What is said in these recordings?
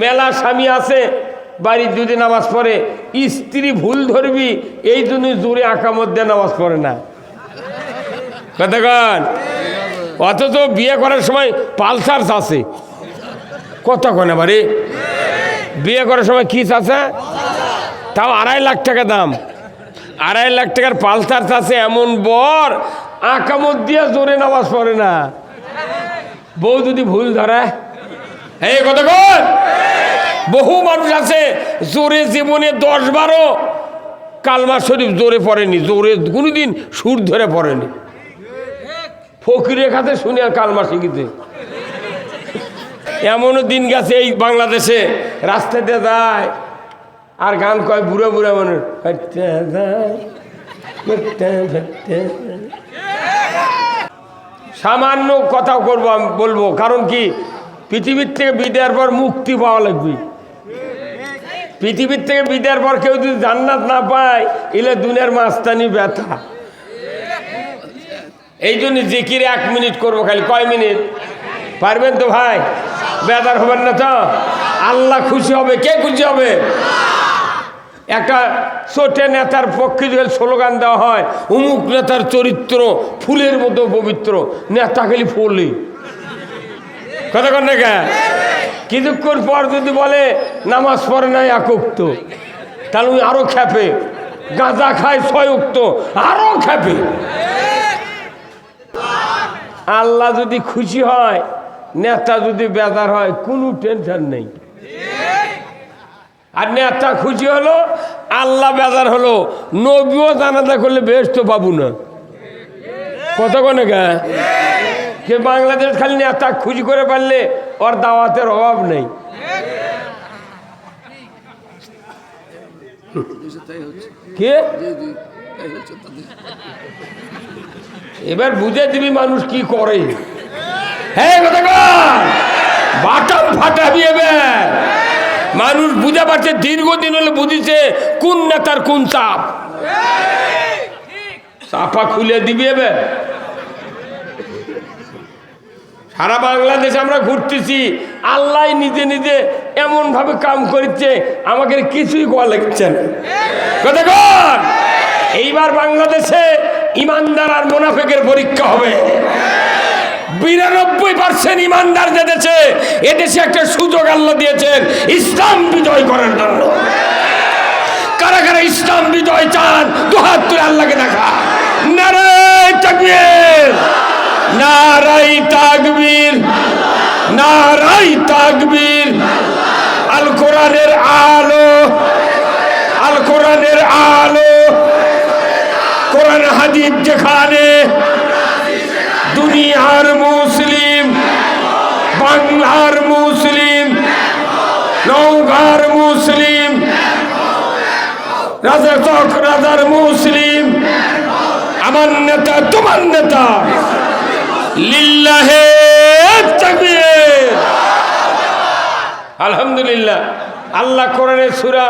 মেলা স্বামী আছে, বাড়ির যদি নামাজ পড়ে, স্ত্রী ভুল ধরবি, এই জন্য জোরে আঁকা মধ্যে নামাজ পড়ে না। কতক্ষণ অথচ বিয়ে করার সময় পালসার আছে। কতক্ষণ বাড়ি বিয়ে করার সময় কি চাষা তাও আড়াই লাখ টাকা দাম। আড়াই লাখ টাকার পালসার চাষে এমন বর, আঁকামত দিয়ে জোরে নামাজ পড়ে না। বউ যদি ভুল ধরে এই কতক্ষণ বহু মানুষ আছে, জোরে জীবনে দশ বারো কালমা শরীফ জোরে পড়েনি, জোরে কোনোদিন সুর ধরে পড়েনি। ফকিরের কাছে শুনে আর কালমা শিখিতে। এমনও দিন গেছে এই বাংলাদেশে, রাস্তাতে যায়, আর গান কয় বুড়ো বুড়ো হাঁটতে। সামান্য কথা করব আমি বলব, কারণ কি, পৃথিবীর থেকে বিদায়ের পর মুক্তি পাওয়া লাগবে। পৃথিবীর থেকে বিদায়ের পর কেউ যদি জান্নাত না পায় এলে দুনিয়ার মাস্তানি ব্যথা। এই জন্য জিকিরে এক মিনিট করব খালি। কয় মিনিট? পারবেন তো ভাই? বেদার হবেন না তো? আল্লাহ খুশি হবে। কে খুশি হবে? একটা ছোটে নেতার পক্ষে যদি স্লোগান দেওয়া হয় অমুক নেতার চরিত্র ফুলের মতো পবিত্র। নেতা খালি ফুলই। কথা কন না? কিছুক্ষণ পর যদি বলে, নামাজ পড়ে নাই একুক্ত তাহলে উনি আরও খ্যাপে। গাঁজা খায় ছয়ুক্ত আরও খ্যাপে। আল্লাহ যদি খুশি হয়, নেতা যদি বেজার হয়, কোনো টেনশন নেই। আর নেতা খুশি হলো, আল্লাহ বেজার হলো, নবীও জানাজা করলে বেশ তো পাবো না। কত কোনে কে বাংলাদেশ খালি নেতা খুশি করে পারলে ওর দাওয়াতের অভাব নেই। কে? এবার বুঝে দিবি মানুষ কি করে। বাটাম ফাটাবি এবার। মানুষ বুঝে পারছে, দীর্ঘদিন হলে বুঝিছে, কোন নেতার কোন চাপ। চাপা খুলে দিবি এবার। সারা বাংলাদেশে আমরা ঘুরতেছি। আল্লাহ নিজে নিজে এমন ভাবে কাম করছে, আমাকে কিছুই কোয়া লাগছে না। এইবার বাংলাদেশে ইমানদার আর মোনাফেকের পরীক্ষা হবে। বিরানব্বই পার্সেন্ট ইমানদার যে দেশে এদেশে একটা সুযোগ আল্লাহ দিয়েছেন, ইসলাম বিজয় করার জন্য। কারা কারা ইসলাম বিজয় চান, দুহাত তুলে আল্লাহকে দেখা নারায় তাকবীর নারাই তাকবীর নারাই তাকবীর। আল কোরআনের আলো, আল কোরআনের আলো। কোরআন হাদিস যেখানে দুনিয়ার মুসলিম, বাংলার মুসলিম নৌকার মুসলিম, রাজা চক রাজার মুসলিম। আমার নেতা, তোমার নেতা। আলহামদুলিল্লাহ। আল্লাহ কোরআনের সূরা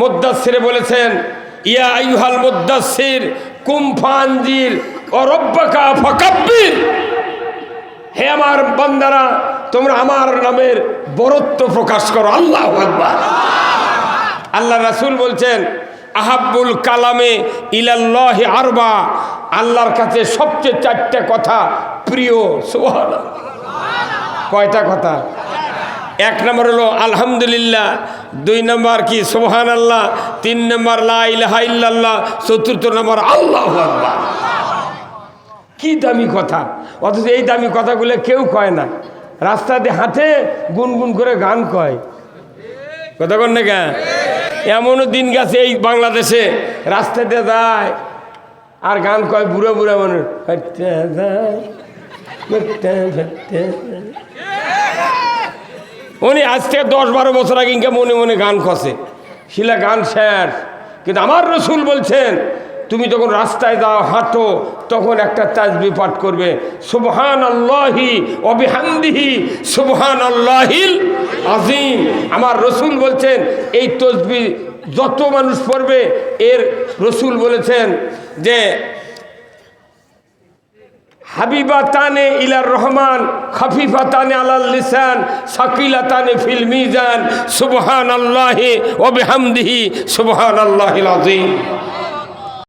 মুদ্দাসসিরে বলেছেন, ইয়া আইয়ুহাল মুদ্দাসসির কুম ফানজির, ও রব্বাকা ফাকাব্বির। হে আমার বান্দারা, তোমরা আমার নামের বরত্ব প্রকাশ করো। আল্লাহ আল্লাহ রাসুল বলছেন, আহাব্বুল কালামে ইলাল্লাহ আরবা। আল্লাহর কাছে সবচেয়ে চারটে কথা প্রিয়, সুবহানাল্লাহ। কয়টা কথা? এক নম্বর হলো, আলহামদুলিল্লাহ। দুই নম্বর কি সোহান আল্লাহ তিন নম্বর লাইল্লাহ চতুর্থ নম্বর, আল্লাহ আকবার। কি দামি কথা। অথচ এই দামি কথাগুলো কেউ কয় না। রাস্তা দিয়ে হাঁটে গুনগুন করে গান কয়। কথা কন না কেন? এমনও দিন গেছে এই বাংলাদেশে, রাস্তা দিয়ে যায় আর গান কয় বুড়ো বুড়ো মানুষ। উনি আজ থেকে দশ বারো বছর আগে ইনকে মনে মনে গান কষে। শিলা গান শেষ। কিন্তু আমার রসুল বলছেন, তুমি যখন রাস্তায় যাও, হাঁটো, তখন একটা তাজবি পাঠ করবে সুবহান আল্লাহি অবিহান্দিহি সুবহান আল্লাহিল আজিম আমার রসুল বলছেন, এই তসবি যত মানুষ পড়বে, এর রসুল বলেছেন যে হাবিবা তানে ইলার রহমান খফিফা তানে আলাল লিসান সাকিলা তানে ফিল মিজান সুবহান আল্লাহে ওবেহামদিহি বিহামদিহি সুবহান আল্লাহ আযীম।